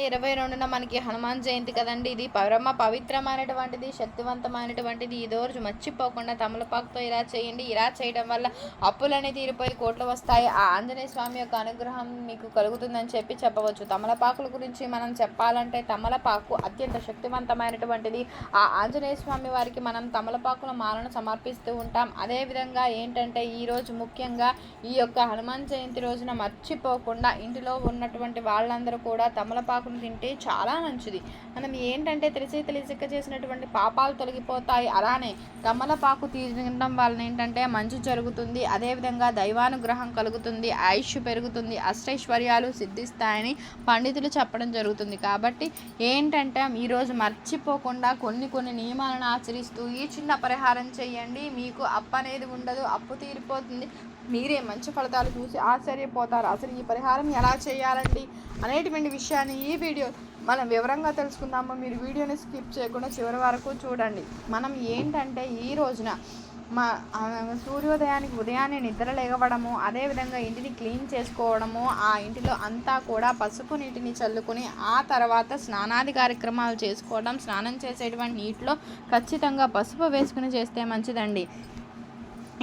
ఇరవై రెండున మనకి హనుమాన్ జయంతి కదండి. ఇది పరమ పవిత్రమైనటువంటిది శక్తివంతమైనటువంటిది. ఈ రోజు మర్చిపోకుండా తమలపాకుతో ఇలా చేయండి. ఇలా చేయడం వల్ల అప్పులన్నీ తీరిపోయి కోట్లు వస్తాయి. ఆ ఆంజనేయ స్వామి యొక్క అనుగ్రహం మీకు కలుగుతుందని చెప్పి చెప్పవచ్చు. తమలపాకుల గురించి మనం చెప్పాలంటే తమలపాకు అత్యంత శక్తివంతమైనటువంటిది. ఆ ఆంజనేయ స్వామి వారికి మనం తమలపాకుల మాలను సమర్పిస్తూ ఉంటాం. అదేవిధంగా ఏంటంటే ఈ రోజు ముఖ్యంగా ఈ యొక్క హనుమాన్ జయంతి రోజున మర్చిపోకుండా ఇంటిలో ఉన్నటువంటి వాళ్ళందరూ కూడా తమలపాకు తమలపాకును తింటే చాలా మంచిది. మనం ఏంటంటే తెలిసి తెలిసిక చేసినటువంటి పాపాలు తొలగిపోతాయి. అలానే తమలపాకు తినడం వలన ఏంటంటే మంచి జరుగుతుంది. అదేవిధంగా దైవానుగ్రహం కలుగుతుంది. ఆయుష్ పెరుగుతుంది. అష్టైశ్వర్యాలు సిద్ధిస్తాయని పండితులు చెప్పడం జరుగుతుంది. కాబట్టి ఏంటంటే ఈరోజు మర్చిపోకుండా కొన్ని కొన్ని నియమాలను ఆచరిస్తూ ఈ చిన్న పరిహారం చేయండి. మీకు అప్పు అనేది ఉండదు. అప్పు తీరిపోతుంది. మీరే మంచి ఫలితాలు చూసి ఆశ్చర్యపోతారు. అసలు ఈ పరిహారం ఎలా చేయాలండి అనేటువంటి విషయాన్ని ఈ వీడియో మనం వివరంగా తెలుసుకుందాము. మీరు వీడియోని స్కిప్ చేయకుండా చివరి వరకు చూడండి. మనం ఏంటంటే ఈ రోజున మా సూర్యోదయానికి ఉదయాన్నే నిద్ర లేవడము అదేవిధంగా ఇంటిని క్లీన్ చేసుకోవడము ఆ ఇంటిలో అంతా కూడా పసుపు నీటిని చల్లుకొని ఆ తర్వాత స్నానాది కార్యక్రమాలు చేసుకోవడం స్నానం చేసేటువంటి నీటిలో ఖచ్చితంగా పసుపు వేసుకుని చేస్తే మంచిదండి.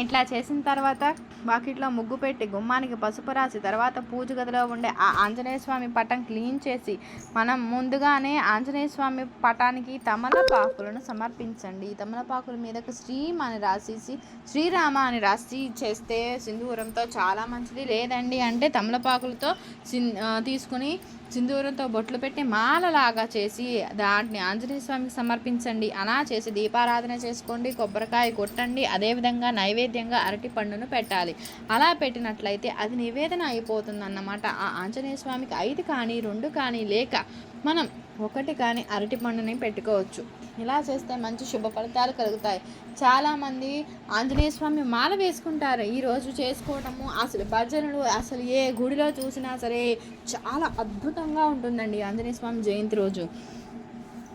ఇట్లా చేసిన తర్వాత వాకిట్లో ముగ్గు పెట్టి గుమ్మానికి పసుపు రాసి తర్వాత పూజ గదిలో ఉండే ఆ ఆంజనేయ స్వామి పటం క్లీన్ చేసి మనం ముందుగానే ఆంజనేయ స్వామి పటానికి తమలపాకులను సమర్పించండి. ఈ తమలపాకుల మీదకు శ్రీం అని రాసేసి శ్రీరామ అని రాసి చేస్తే సింధూరంతో చాలా మంచిది. లేదండి అంటే తమలపాకులతో తీసుకుని సింధూరంతో బొట్లు పెట్టి మాలలాగా చేసి దాటిని ఆంజనేయ స్వామికి సమర్పించండి. అలా చేసి దీపారాధన చేసుకోండి. కొబ్బరికాయ కొట్టండి. అదేవిధంగా నైవేద్యంగా అరటి పండును పెట్టాలి. అలా పెట్టినట్లయితే అది నివేదన అయిపోతుంది అన్నమాట ఆ ఆంజనేయ స్వామికి ఐదు కానీ రెండు కానీ లేక మనం ఒకటి కానీ అరటి పండుని పెట్టుకోవచ్చు. ఇలా చేస్తే మంచి శుభ ఫలితాలు కలుగుతాయి. చాలామంది ఆంజనేయ స్వామి మాల వేసుకుంటారు. ఈరోజు చేసుకోవటము అసలు భజనలు అసలు ఏ గుడిలో చూసినా సరే చాలా అద్భుతంగా ఉంటుందండి ఆంజనేయ స్వామి జయంతి రోజు.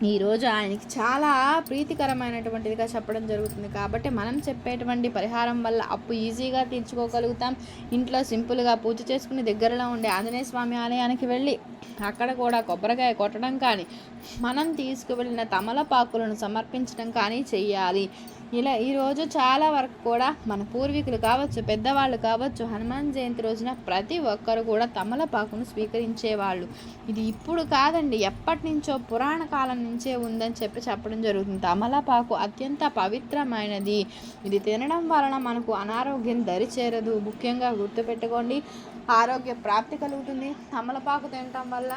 ఈరోజు ఆయనకి చాలా ప్రీతికరమైనటువంటిదిగా చెప్పడం జరుగుతుంది. కాబట్టి మనం చెప్పేటువంటి పరిహారం వల్ల అప్పు ఈజీగా తీర్చుకోగలుగుతాం. ఇంట్లో సింపుల్గా పూజ చేసుకుని దగ్గరలో ఉండే ఆంజనేయ స్వామి ఆలయానికి వెళ్ళి అక్కడ కూడా కొబ్బరికాయ కొట్టడం కానీ మనం తీసుకువెళ్ళిన తమలపాకులను సమర్పించడం కానీ చేయాలి ఇలా ఈరోజు చాలా వరకు కూడా మన పూర్వీకులు కావచ్చు పెద్దవాళ్ళు కావచ్చు హనుమాన్ జయంతి రోజున ప్రతి ఒక్కరు కూడా తమలపాకును స్వీకరించేవాళ్ళు. ఇది ఇప్పుడు కాదండి ఎప్పటి నుంచో పురాణ కాలం నుంచే ఉందని చెప్పి చెప్పడం జరుగుతుంది. తమలపాకు అత్యంత పవిత్రమైనది. ఇది తినడం వలన మనకు అనారోగ్యం దరిచేరదు. ముఖ్యంగా గుర్తుపెట్టుకోండి ఆరోగ్య ప్రాప్తి కలుగుతుంది. తమలపాకు తినటం వల్ల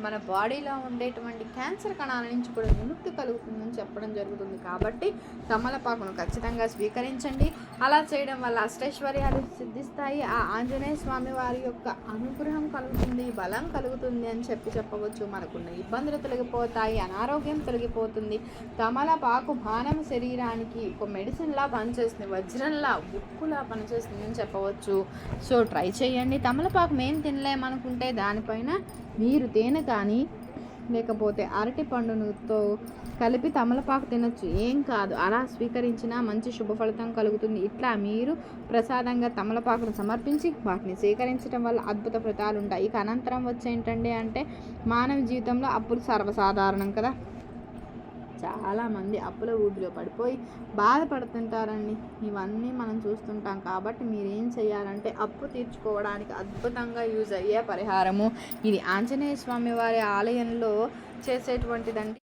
మన బాడీలో ఉండేటువంటి క్యాన్సర్ కణాల నుంచి కూడా విముక్తి కలుగుతుందని చెప్పడం జరుగుతుంది కాబట్టి తమలపాకును ఖచ్చితంగా స్వీకరించండి. అలా చేయడం వల్ల అష్టైశ్వర్యాలు సిద్ధిస్తాయి. ఆ ఆంజనేయ స్వామి వారి యొక్క అనుగ్రహం కలుగుతుంది బలం కలుగుతుంది అని చెప్పి చెప్పవచ్చు. మనకున్న ఇబ్బందులు తొలగిపోతాయి అనారోగ్యం తొలగిపోతుంది. తమలపాకు మానవ శరీరానికి ఒక మెడిసిన్లా పనిచేస్తుంది వజ్రంలా ఉక్కులా పనిచేస్తుంది అని చెప్పవచ్చు. సో ట్రై చేయండి. తమలపాకు మేము తినలేమనుకుంటే దానిపైన మీరు తేనె కానీ లేకపోతే అరటి పండుతో కలిపి తమలపాకు తినొచ్చు. ఏం కాదు. అలా స్వీకరించినా మంచి శుభ ఫలితం కలుగుతుంది. ఇట్లా మీరు ప్రసాదంగా తమలపాకును సమర్పించి వాటిని స్వీకరించడం వల్ల అద్భుత ఫలితాలు ఉంటాయి ఇక అనంతరం వచ్చేంటండి అంటే మానవ జీవితంలో అప్పులు సర్వసాధారణం కదా. చాలామంది అప్పుల ఊబిలో పడిపోయి బాధపడుతుంటారండి. ఇవన్నీ మనం చూస్తుంటాం. కాబట్టి మీరేం చేయాలంటే అప్పు తీర్చుకోవడానికి అద్భుతంగా యూజ్ అయ్యే పరిహారము. ఇది ఆంజనేయ స్వామి వారి ఆలయంలో చేసేటువంటిదండి.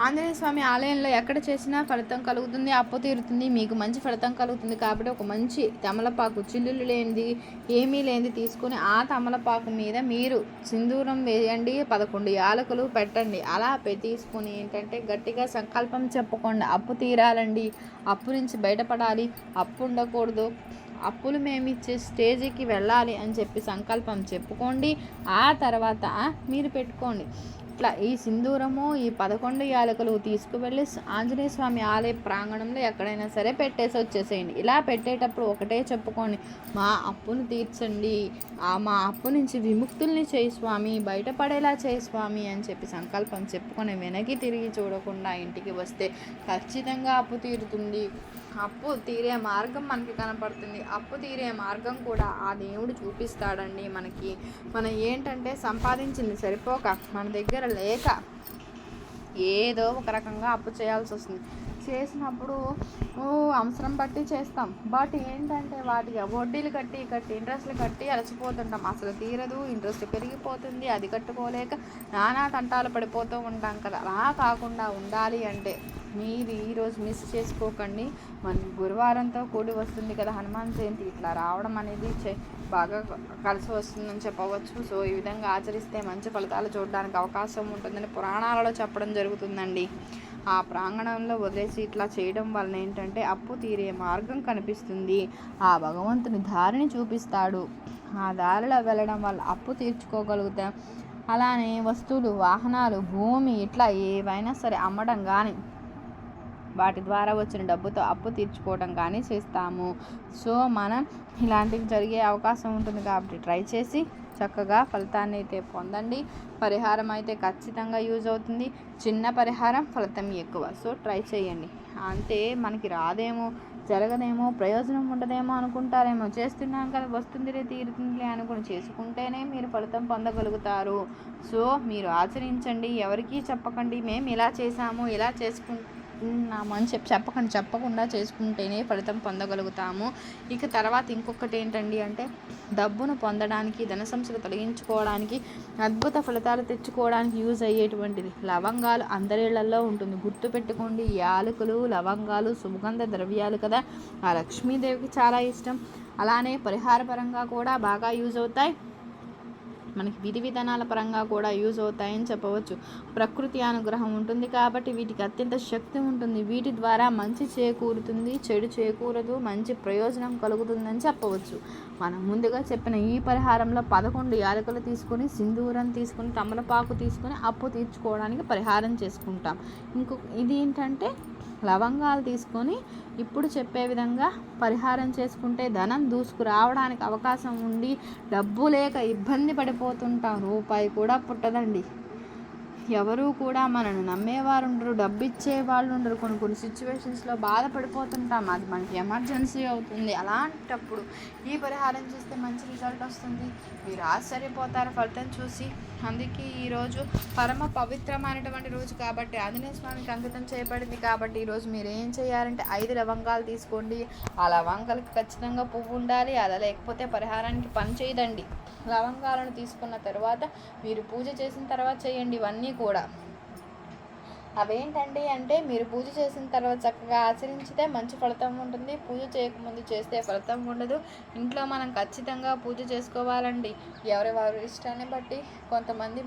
ఆంజనేయ స్వామి ఆలయంలో ఎక్కడ చేసినా ఫలితం కలుగుతుంది అప్పు తీరుతుంది మీకు మంచి ఫలితం కలుగుతుంది కాబట్టి ఒక మంచి తమలపాకు చిల్లులు లేనిది ఏమీ లేనిది తీసుకొని ఆ తమలపాకు మీద మీరు సింధూరం వేయండి పదకొండు యాలకులు పెట్టండి. అలా పె- ఏంటంటే గట్టిగా సంకల్పం చెప్పకుండా. అప్పు తీరాలండి. అప్పు నుంచి బయటపడాలి. అప్పు ఉండకూడదు. అప్పులు మేము ఇచ్చే స్టేజ్కి వెళ్ళాలి అని చెప్పి సంకల్పం చెప్పుకోండి. ఆ తర్వాత మీరు పెట్టుకోండి. ఇట్లా ఈ సింధూరము ఈ పదకొండు యాలకులు తీసుకువెళ్ళి ఆంజనేయ స్వామి ఆలయ ప్రాంగణంలో ఎక్కడైనా సరే పెట్టేసి వచ్చేసేయండి. ఇలా పెట్టేటప్పుడు ఒకటే చెప్పుకోండి. మా అప్పును తీర్చండి. ఆ మా అప్పు నుంచి విముక్తుల్ని చేయి స్వామి బయటపడేలా చేయి స్వామి అని చెప్పి సంకల్పం చెప్పుకొని వెనక్కి తిరిగి చూడకుండా ఇంటికి వస్తే ఖచ్చితంగా అప్పు తీరుతుంది. అప్పు తీరే మార్గం మనకి కనపడుతుంది. అప్పు తీరే మార్గం కూడా ఆ దేవుడు చూపిస్తాడండి మనకి. మనం ఏంటంటే సంపాదించింది సరిపోక మన దగ్గర లేక ఏదో ఒక రకంగా అప్పు చేయాల్సి వస్తుంది. చేసినప్పుడు అవసరం బట్టి చేస్తాం. బట్ ఏంటంటే వాటికి వడ్డీలు కట్టి కట్టి ఇంట్రెస్ట్లు కట్టి అలసిపోతుంటాం. అసలు తీరదు ఇంట్రెస్ట్ పెరిగిపోతుంది అది కట్టుకోలేక నానా తంటాలు పడిపోతూ ఉంటాం కదా. అలా కాకుండా ఉండాలి అంటే మీరు ఈరోజు మిస్ చేసుకోకండి. మన గురువారంతో కూడి వస్తుంది కదా హనుమాన్ జయంతి. ఇట్లా రావడం అనేది చే- బాగా కలిసి వస్తుందని చెప్పవచ్చు. సో ఈ విధంగా ఆచరిస్తే మంచి ఫలితాలు చూడడానికి అవకాశం ఉంటుందని పురాణాలలో చెప్పడం జరుగుతుందండి. ఆ ప్రాంగణంలో వదిలేసి ఇట్లా చేయడం వలన ఏంటంటే అప్పు తీరే మార్గం కనిపిస్తుంది. ఆ భగవంతుని దారిని చూపిస్తాడు. ఆ దారిలో వెళ్ళడం వల్ల అప్పు తీర్చుకోగలుగుతాం. అలానే వస్తువులు వాహనాలు భూమి ఇట్లా ఏవైనా సరే అమ్మడం కానీ వాటి ద్వారా వచ్చిన డబ్బుతో అప్పు తీర్చుకోవడం కానీ చేస్తాము. సో మనం ఇలాంటివి జరిగే అవకాశం ఉంటుంది కాబట్టి ట్రై చేసి చక్కగా ఫలితాన్ని అయితే పొందండి. పరిహారం అయితే ఖచ్చితంగా యూజ్ అవుతుంది. చిన్న పరిహారం ఫలితం ఎక్కువ. సో ట్రై చేయండి. అంతే మనకి రాదేమో జరగదేమో ప్రయోజనం ఉండదేమో అనుకుంటారేమో. చేస్తున్నాం కదా వస్తుందిలే తీరుతుందిలే అనుకుని చేసుకుంటేనే మీరు ఫలితం పొందగలుగుతారు. సో మీరు ఆచరించండి. ఎవరికీ చెప్పకండి. మేము ఇలా చేసాము ఇలా చేసుకుంటాం అని చెప్పి చెప్పకండి. చెప్పకుండా చేసుకుంటేనే ఫలితం పొందగలుగుతాము. ఇక తర్వాత ఇంకొకటి ఏంటండి అంటే డబ్బును పొందడానికి ధన సంస్థలు తొలగించుకోవడానికి అద్భుత ఫలితాలు తెచ్చుకోవడానికి యూజ్ అయ్యేటువంటిది లవంగాలు అందరిళ్ళలో ఉంటుంది. గుర్తు పెట్టుకోండి యాలకులు లవంగాలు సుగంధ ద్రవ్యాలు కదా. ఆ లక్ష్మీదేవికి చాలా ఇష్టం. అలానే పరిహారపరంగా కూడా బాగా యూజ్ అవుతాయి. మనకి విధి విధానాల పరంగా కూడా యూజ్ అవుతాయని చెప్పవచ్చు. ప్రకృతి అనుగ్రహం ఉంటుంది కాబట్టి వీటికి అత్యంత శక్తి ఉంటుంది. వీటి ద్వారా మంచి చేకూరుతుంది చెడు చేకూరదు మంచి ప్రయోజనం కలుగుతుందని చెప్పవచ్చు. మనం ముందుగా చెప్పిన ఈ పరిహారంలో పదకొండు యాలకులు తీసుకొని సింధూరం తీసుకొని తమలపాకు తీసుకొని అప్పు తీర్చుకోవడానికి పరిహారం చేసుకుంటాం. ఇంకొక ఇది ఏంటంటే లవంగాలు తీసుకొని ఇప్పుడు చెప్పే విధంగా పరిహారం చేసుకుంటే ధనం దూసుకురావడానికి అవకాశం ఉండి డబ్బు లేక ఇబ్బంది పడిపోతుంటాం. రూపాయి కూడా పుట్టదండి. ఎవరు కూడా మనను నమ్మేవారు ఉండరు డబ్బు ఇచ్చేవాళ్ళు ఉండరు. కొన్ని కొన్ని సిచ్యువేషన్స్లో బాధపడిపోతుంటాం. అది మనకి ఎమర్జెన్సీ అవుతుంది. అలాంటప్పుడు ఈ పరిహారం చేస్తే మంచి రిజల్ట్ వస్తుంది. మీరు ఆశ్చర్యపోతారు ఫలితం చూసి. అందుకే ఈరోజు పరమ పవిత్రమైనటువంటి రోజు కాబట్టి ఆంజనేయ స్వామికి అంకితం చేయబడింది కాబట్టి ఈరోజు మీరు ఏం చేయాలంటే ఐదు లవంగాలు తీసుకోండి. ఆ లవంగాలకు ఖచ్చితంగా పువ్వు ఉండాలి. అలా లేకపోతే పరిహారానికి పని చేయదండి. లవంగాలను తీసుకున్న తర్వాత మీరు పూజ చేసిన తర్వాత చేయండి ఇవన్నీ కూడా. అవేంటండి అంటే మీరు పూజ చేసిన తర్వాత చక్కగా ఆచరించితే మంచి ఫలితం ఉంటుంది. పూజ చేయకముందు చేస్తే ఫలితం ఉండదు. ఇంట్లో మనం ఖచ్చితంగా పూజ చేసుకోవాలండి. ఎవరి వారి ఇష్టాన్ని బట్టి కొంతమంది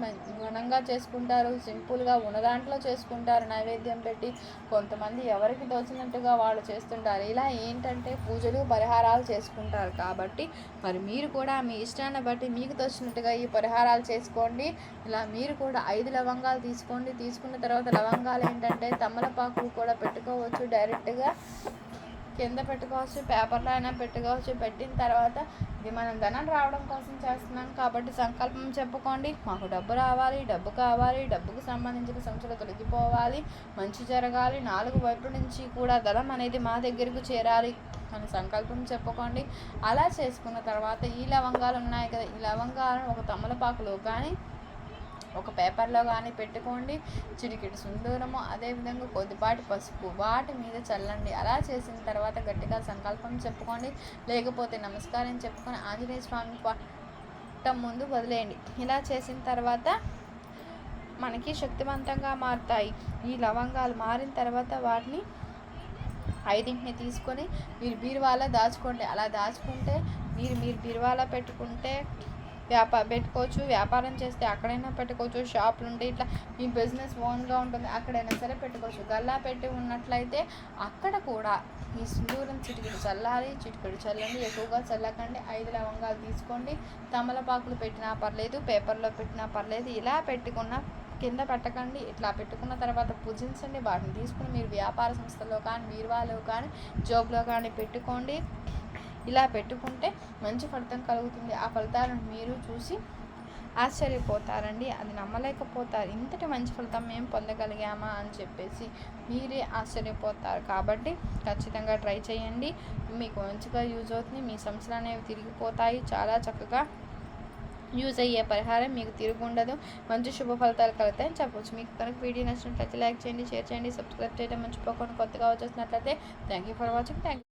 ఘనంగా చేసుకుంటారు. సింపుల్గా ఉన్న దాంట్లో చేసుకుంటారు. నైవేద్యం పెట్టి కొంతమంది ఎవరికి తోచినట్టుగా వాళ్ళు చేస్తుంటారు. ఇలా ఏంటంటే పూజలు పరిహారాలు చేసుకుంటారు కాబట్టి మరి మీరు కూడా మీ ఇష్టాన్ని బట్టి మీకు తోచినట్టుగా ఈ పరిహారాలు చేసుకోండి. ఇలా మీరు కూడా ఐదు లవంగాలు తీసుకోండి. తీసుకున్న తర్వాత లవంగాలు ఏంటంటే తమలపాకు కూడా పెట్టుకోవచ్చు డైరెక్ట్గా. కింద పెట్టుకోవచ్చు పేపర్లో అయినా పెట్టుకోవచ్చు. పెట్టిన తర్వాత ఇది మనం ధనం రావడం కోసం చేస్తున్నాం కాబట్టి సంకల్పం చెప్పుకోండి. మాకు డబ్బు రావాలి డబ్బు కావాలి డబ్బుకు సంబంధించిన సమస్యలు తొలగిపోవాలి మంచి జరగాలి. నాలుగు వైపు నుంచి కూడా ధనం అనేది మా దగ్గరకు చేరాలి అని సంకల్పం చెప్పుకోండి. అలా చేసుకున్న తర్వాత ఈ లవంగాలు ఉన్నాయి కదా ఈ లవంగాలను ఒక తమలపాకులో కానీ ఒక పేపర్లో కానీ పెట్టుకోండి. చిటికిటి సుందూరము అదేవిధంగా కొద్దిపాటి పసుపు. వాటి మీద చల్లండి. అలా చేసిన తర్వాత గట్టిగా సంకల్పం చెప్పుకోండి. లేకపోతే నమస్కారం చెప్పుకొని ఆంజనేయ స్వామి పట్టం ముందు వదిలేయండి. ఇలా చేసిన తర్వాత మనకి శక్తివంతంగా మారుతాయి. ఈ లవంగాలు మారిన తర్వాత వాటిని ఐదింటిని తీసుకొని మీరు బీరువాలో దాచుకోండి. అలా దాచుకుంటే మీరు మీరు బీరువాలో పెట్టుకుంటే వ్యాపార పెట్టుకోవచ్చు వ్యాపారం చేస్తే అక్కడైనా పెట్టుకోవచ్చు షాపులు ఉంటే ఇట్లా మీ బిజినెస్ ఓన్గా ఉంటుంది అక్కడైనా సరే పెట్టుకోవచ్చు. గల్లా పెట్టి ఉన్నట్లయితే అక్కడ కూడా ఈ సింధూరం చిటికెడు చల్లాలి చిటికెడు చల్లండి ఎక్కువగా చల్లకండి ఐదు లవంగాలు తీసుకోండి తమలపాకులు పెట్టినా పర్లేదు పేపర్లో పెట్టినా పర్లేదు ఇలా పెట్టుకున్న కింద పెట్టకండి ఇట్లా పెట్టుకున్న తర్వాత పూజించండి వాటిని తీసుకుని మీరు వ్యాపార సంస్థలో కానీ బీరువాలో కానీ జాబ్లో కానీ పెట్టుకోండి. ఇలా పెట్టుకుంటే మంచి ఫలితం కలుగుతుంది. ఆ ఫలితాలను మీరు చూసి ఆశ్చర్యపోతారండి. అది నమ్మలేకపోతారు. ఇంతటి మంచి ఫలితం మేము పొందగలిగామా అని చెప్పేసి మీరే ఆశ్చర్యపోతారు. కాబట్టి ఖచ్చితంగా ట్రై చేయండి. మీకు మంచిగా యూజ్ అవుతుంది. మీ సమస్యలు అనేవి తిరిగిపోతాయి. చాలా చక్కగా యూజ్ అయ్యే పరిహారం మీకు తిరుగు ఉండదు. మంచి శుభ ఫలితాలు కలుగుతాయని చెప్పవచ్చు మీకు కనుక వీడియో నచ్చినట్లయితే లైక్ చేయండి షేర్ చేయండి సబ్స్క్రైబ్ చేయడం మర్చిపోకుండా కొత్తగా వచ్చేసినట్లయితే thank you for watching. Thank